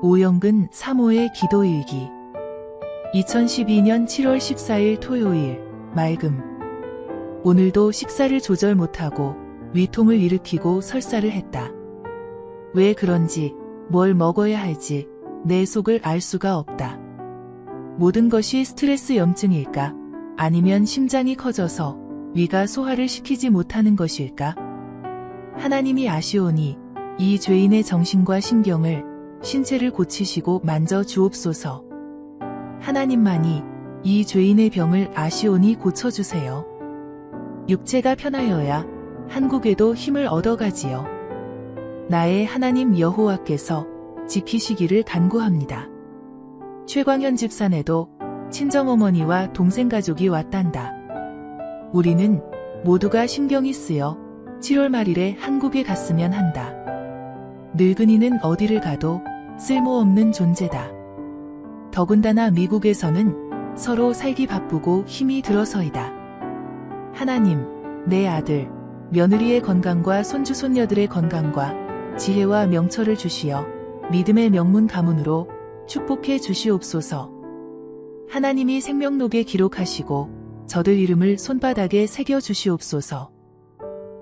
오영근 사모의 기도일기 2012년 7월 14일 토요일 맑음 오늘도 식사를 조절 못하고 위통을 일으키고 설사를 했다. 왜 그런지 뭘 먹어야 할지 내 속을 알 수가 없다. 모든 것이 스트레스 염증일까? 아니면 심장이 커져서 위가 소화를 시키지 못하는 것일까? 하나님이 아시오니 이 죄인의 정신과 신경을 신체를 고치시고 만져 주옵소서. 하나님만이 이 죄인의 병을 아시오니 고쳐주세요. 육체가 편하여야 한국에도 힘을 얻어가지요. 나의 하나님 여호와께서 지키시기를 간구합니다. 최광현 집산에도 친정어머니와 동생 가족이 왔단다. 우리는 모두가 신경이 쓰여 7월 말일에 한국에 갔으면 한다. 늙은이는 어디를 가도 쓸모없는 존재다. 더군다나 미국에서는 서로 살기 바쁘고 힘이 들어서이다. 하나님, 내 아들, 며느리의 건강과 손주 손녀들의 건강과 지혜와 명철을 주시어 믿음의 명문 가문으로 축복해 주시옵소서. 하나님이 생명록에 기록하시고 저들 이름을 손바닥에 새겨 주시옵소서.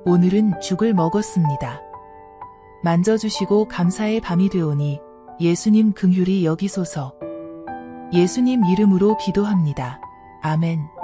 오늘은 죽을 먹었습니다. 만져주시고 감사의 밤이 되오니 예수님 긍휼히 여기소서. 예수님 이름으로 기도합니다. 아멘.